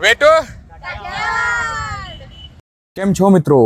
વેટુ. કેમ છો મિત્રો?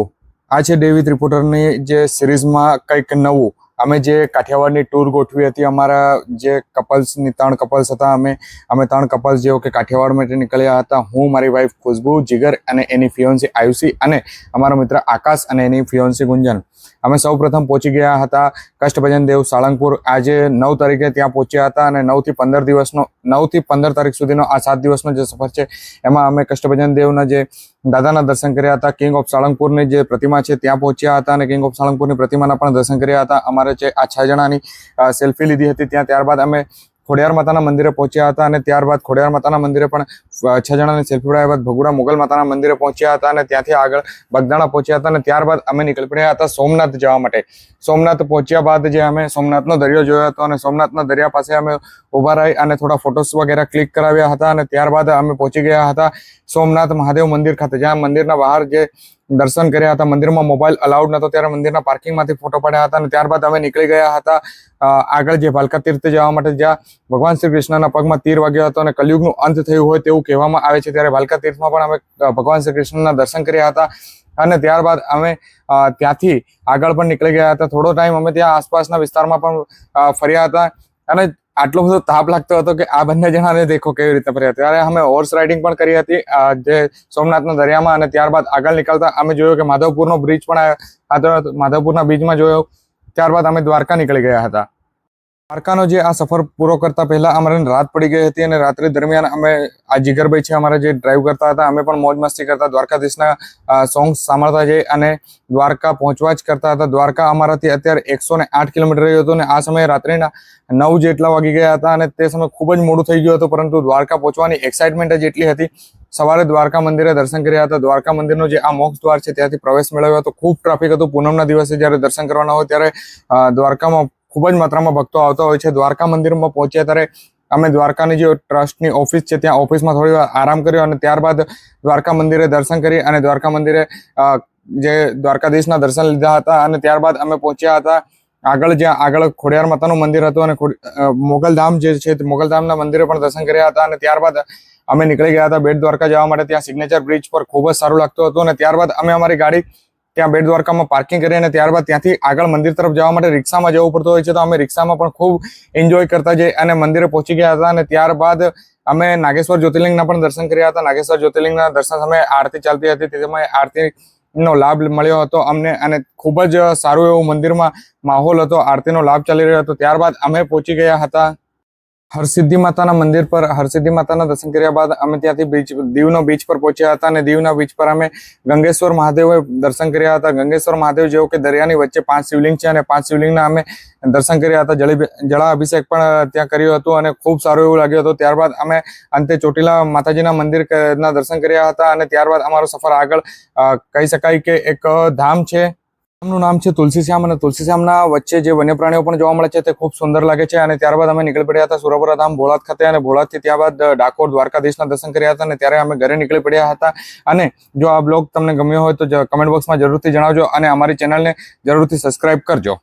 આ છે ડેવિડ રિપોર્ટરની જે સિરીઝમાં કંઈક નવું. અમે જે કાઠિયાવાડની ટૂર ગોઠવી હતી, અમારા જે કપલ્સની ત્રણ કપલ્સ હતા, અમે અમે ત્રણ કપલ્સ જેવો કે કાઠિયાવાડ માટે નીકળ્યા હતા, હું, મારી વાઈફ ખુશ્બુ, જીગર અને એની ફિયોન્સી આયુષી અને અમારો મિત્ર આકાશ અને એની ફિયોન્સી ગુંજન. અમે સૌ પ્રથમ પહોંચી ગયા હતા કષ્ટભજન દેવ સાળંગપુર. આજે નવ તારીખે ત્યાં પહોંચ્યા હતા અને નવથી પંદર દિવસનો, નવથી પંદર તારીખ સુધીનો આ સાત દિવસનો જે સફર છે, એમાં અમે કષ્ટભજન દેવના જે દાદાના દર્શન કર્યા હતા કિંગ ઓફ સાળંગપુરની જે પ્રતિમા છે ત્યાં પહોંચ્યા હતા અને કિંગ ઓફ સાળંગપુરની પ્રતિમાના પણ દર્શન કર્યા હતા. અમારે જે આ છ જણાની સેલ્ફી લીધી હતી ત્યાં ત્યારબાદ અમે ખોડિયાર માતાના મંદિરે પહોંચ્યા હતા અને ત્યારબાદ ખોડિયાર માતાના મંદિરે પણ છ જણાને સેલ્ફી પડાવ્યા બાદ ભગુડા મુગલ માતાના મંદિરે પહોંચ્યા હતા અને ત્યાંથી આગળ બગદાણા પહોંચ્યા હતા અને ત્યારબાદ અમે નીકળી પડ્યા હતા સોમનાથ જવા માટે. સોમનાથ પહોંચ્યા બાદ જે અમે સોમનાથનો દરિયો જોયો હતો અને સોમનાથના દરિયા પાસે અમે ઊભા રહી અને થોડા ફોટોસ વગેરે ક્લિક કરાવ્યા હતા અને ત્યારબાદ અમે પહોંચી ગયા હતા સોમનાથ મહાદેવ મંદિર ખાતે, જ્યાં મંદિરના બહાર જે દર્શન કર્યા હતા. મંદિરમાં મોબાઈલ અલાઉડ નતો. ત્યારે મંદિરના પાર્કિંગમાંથી ફોટો પાડ્યા હતા અને ત્યારબાદ અમે નીકળી ગયા હતા આગળ જે ભાલકા તીર્થ જવા માટે, જ્યાં ભગવાન શ્રી કૃષ્ણના પગમાં તીર વાગ્યો હતો અને કલયુગનું અંત થયું હોય તેવું કહેવામાં આવે છે. ત્યારે ભાલકા તીર્થમાં પણ અમે ભગવાન શ્રી કૃષ્ણના દર્શન કર્યા હતા અને ત્યારબાદ અમે ત્યાંથી આગળ પણ નીકળી ગયા હતા. થોડો ટાઈમ અમે ત્યાં આસપાસના વિસ્તારમાં પણ ફર્યા હતા અને આટલો બધો તાપ લાગતો હતો કે આ બંને જણાને દેખો કેવી રીતે ફર્યા ત્યારે અમે હોર્સ રાઇડિંગ પણ કરી હતી જે સોમનાથના દરિયામાં અને ત્યારબાદ આગળ નીકળતા અમે જોયું કે માધવપુરનો બ્રિજ પણ માધવપુરના બીચમાં જોયો, ત્યારબાદ અમે દ્વારકા નીકળી ગયા હતા. દ્વારકાનો જે આ સફર પૂરો કરતા પહેલા અમારે રાત પડી ગઈ હતી અને રાત્રિ દરમિયાન અમે આ જીગરભાઈ છે અમારા જે ડ્રાઈવ કરતા હતા, અમે પણ મોજ મસ્તી કરતા દ્વારકાધીશના સોંગ સાંભળતા જઈ અને દ્વારકા પહોંચવા જ કરતા હતા. દ્વારકા અમારાથી અત્યારે એકસો ને આઠ કિલોમીટર રહ્યું હતું અને આ સમયે રાત્રિના નવ જેટલા વાગી ગયા હતા અને તે સમય ખૂબ જ મોડું થઈ ગયું હતું, પરંતુ દ્વારકા પહોંચવાની એક્સાઇટમેન્ટ જ એટલી હતી. સવારે દ્વારકા મંદિરે દર્શન કર્યા હતા. દ્વારકા મંદિરનો જે આ મોક્ષ દ્વાર છે, ત્યાંથી પ્રવેશ મેળવ્યો હતો. ખૂબ ટ્રાફિક હતું. પૂનમના દિવસે જ્યારે દર્શન કરવાના હોય ત્યારે દ્વારકામાં ખૂબ જ માત્રામાં ભક્તો આવતા હોય છે. દ્વારકા મંદિરમાં પહોંચ્યા ત્યારે અમે દ્વારકાની જે ટ્રસ્ટની ઓફિસ છે, ત્યાં ઓફિસમાં થોડી વાર આરામ કર્યો અને ત્યારબાદ દ્વારકા મંદિરે દર્શન કરી અને દ્વારકા મંદિરે જે દ્વારકાધીશના દર્શન લીધા હતા અને ત્યારબાદ અમે પહોંચ્યા હતા આગળ જ્યાં આગળ ખોડિયાર માતાનું મંદિર હતું અને મોગલધામ જે છે મોગલધામના મંદિરે પણ દર્શન કર્યા હતા અને ત્યારબાદ અમે નીકળી ગયા હતા બેટ દ્વારકા જવા માટે. ત્યાં સિગ્નેચર બ્રિજ પર ખૂબ જ સારું લાગતું હતું અને ત્યારબાદ અમે અમારી ગાડી ત્યાં બેટ દ્વારકામાં પાર્કિંગ કરી અને ત્યારબાદ ત્યાંથી આગળ મંદિર તરફ જવા માટે રિક્ષામાં જવું પડતું હોય છે. તો અમે રિક્ષામાં પણ ખૂબ એન્જોય કરતા જઈ અને મંદિરે પહોંચી ગયા હતા અને ત્યારબાદ અમે નાગેશ્વર જ્યોતિર્લિંગના પણ દર્શન કર્યા હતા. નાગેશ્વર જ્યોતિર્લિંગના દર્શન સમયે આરતી ચાલતી હતી. તેમાં આરતી નો લાભ મળ્યો હતો અમને અને ખૂબ જ સારું એવું મંદિરમાં માહોલ હતો. આરતીનો લાભ ચાલી રહ્યો હતો. ત્યારબાદ અમે પહોંચી ગયા હતા. હરસિદ્ધિ માતાના મંદિર પર, હરસિદ્ધિ માતાના દર્શન કર્યા બાદ અમે ત્યાંથી બીચ, દીવનો બીચ પર પહોંચ્યા હતા અને દીવના બીચ પર અમે ગંગેશ્વર મહાદેવે દર્શન કર્યા હતા. ગંગેશ્વર મહાદેવ જેવો કે દરિયાની વચ્ચે પાંચ શિવલિંગ છે અને પાંચ શિવલિંગના અમે દર્શન કર્યા હતા. જળી જળા અભિષેક પણ ત્યાં કર્યું હતું અને ખૂબ સારું એવું લાગ્યું હતું. ત્યારબાદ અમે અંતે ચોટીલા માતાજીના મંદિર દર્શન કર્યા હતા અને ત્યારબાદ અમારો સફર આગળ કહી શકાય કે એક ધામ છે. ધામનું નામ છે તુલસીશ્યામ અને તુલસીશ્યામના વચ્ચે જે વન્ય પ્રાણીઓ પણ જોવા મળે છે તે ખૂબ સુંદર લાગે છે અને ત્યારબાદ અમે નીકળી પડ્યા હતા સુરપુરા ધામ ભોળાત ખાતે અને ભોળાતથી ત્યારબાદ ડાકોર દ્વારકાધીશના દર્શન કર્યા હતા અને ત્યારે અમે ઘરે નીકળી પડ્યા હતા. અને જો આ બ્લોગ તમને ગમ્યો હોય તો કમેન્ટ બોક્સમાં જરૂરથી જણાવજો અને અમારી ચેનલને જરૂરથી સબસ્ક્રાઇબ કરજો.